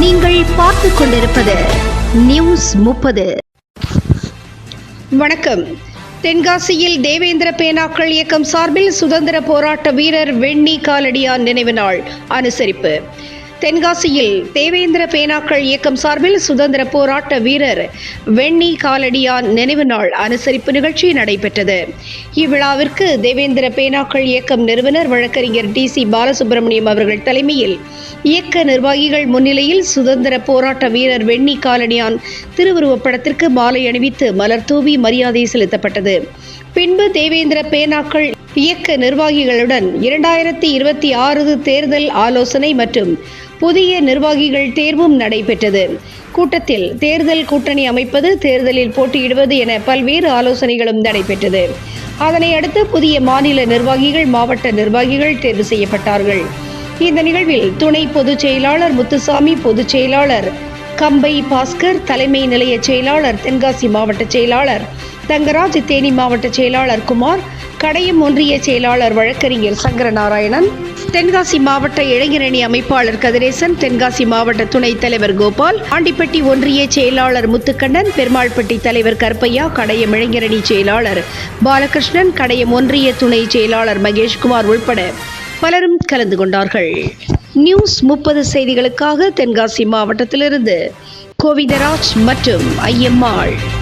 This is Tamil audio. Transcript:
நீங்கள் பார்த்துக் கொண்டிருப்பது நியூஸ் முப்பது. வணக்கம். தென்காசியில் தேவேந்திர பேனாக்கள் இயக்கம் சார்பில் சுதந்திர போராட்ட வீரர் வெண்ணி காலடியான் நினைவு நாள். அனுசரிப்பு. தென்காசியில் தேவேந்திர பேனாக்கள் இயக்கம் சார்பில் சுதந்திர போராட்ட வீரர் வெண்ணி காலடியான் நினைவு நாள் அனுசரிப்பு நிகழ்ச்சி நடைபெற்றது. இவ்விழாவிற்கு தேவேந்திர பேனாக்கள் இயக்கம் நிறுவனர் வழக்கறிஞர் டி சி பாலசுப்ரமணியம் அவர்கள் தலைமையில் இயக்க நிர்வாகிகள் முன்னிலையில் சுதந்திர போராட்ட வீரர் வெண்ணி காலடியான் திருவுருவப் படத்திற்கு மாலை அணிவித்து மலர் தூவி மரியாதை செலுத்தப்பட்டது. பின்பு தேவேந்திர பேனாக்கள் இயக்க நிர்வாகிகளுடன் இரண்டாயிரத்தி இருபத்தி ஆறு தேர்தல் ஆலோசனை மற்றும் புதிய நிர்வாகிகள் தேர்வும் நடைபெற்றது. கூட்டத்தில் தேர்தல் கூட்டணி அமைப்பது தேர்தலில் போட்டியிடுவது என பல்வேறு ஆலோசனைகளும் நடைபெற்றது. அதனை அடுத்து புதிய மாநில நிர்வாகிகள் மாவட்ட நிர்வாகிகள் தேர்வு செய்யப்பட்டார்கள். இந்த நிகழ்வில் துணை பொதுச் செயலாளர் முத்துசாமி பொதுச் செயலாளர் கம்பை பாஸ்கர் தலைமை நிலைய செயலாளர் தென்காசி மாவட்ட செயலாளர் தங்கராஜ் தேனி மாவட்ட செயலாளர் குமார் கடையம் ஒன்றிய செயலாளர் வழக்கறிஞர் சங்கரநாராயணன் தென்காசி மாவட்ட இளைஞரணி அமைப்பாளர் கதிரேசன் தென்காசி மாவட்ட துணைத் தலைவர் கோபால் ஆண்டிப்பட்டி ஒன்றிய செயலாளர் முத்துக்கண்ணன் பெருமாள்பட்டி தலைவர் கருப்பையா கடையம் இளைஞரணி செயலாளர் பாலகிருஷ்ணன் கடையம் ஒன்றிய துணை செயலாளர் மகேஷ்குமார் உள்பட பலரும் கலந்து கொண்டார்கள். நியூஸ் முப்பது செய்திகளுக்காக தென்காசி மாவட்டத்திலிருந்து கோவிந்தராஜ் மற்றும் ஐயம்மாள்.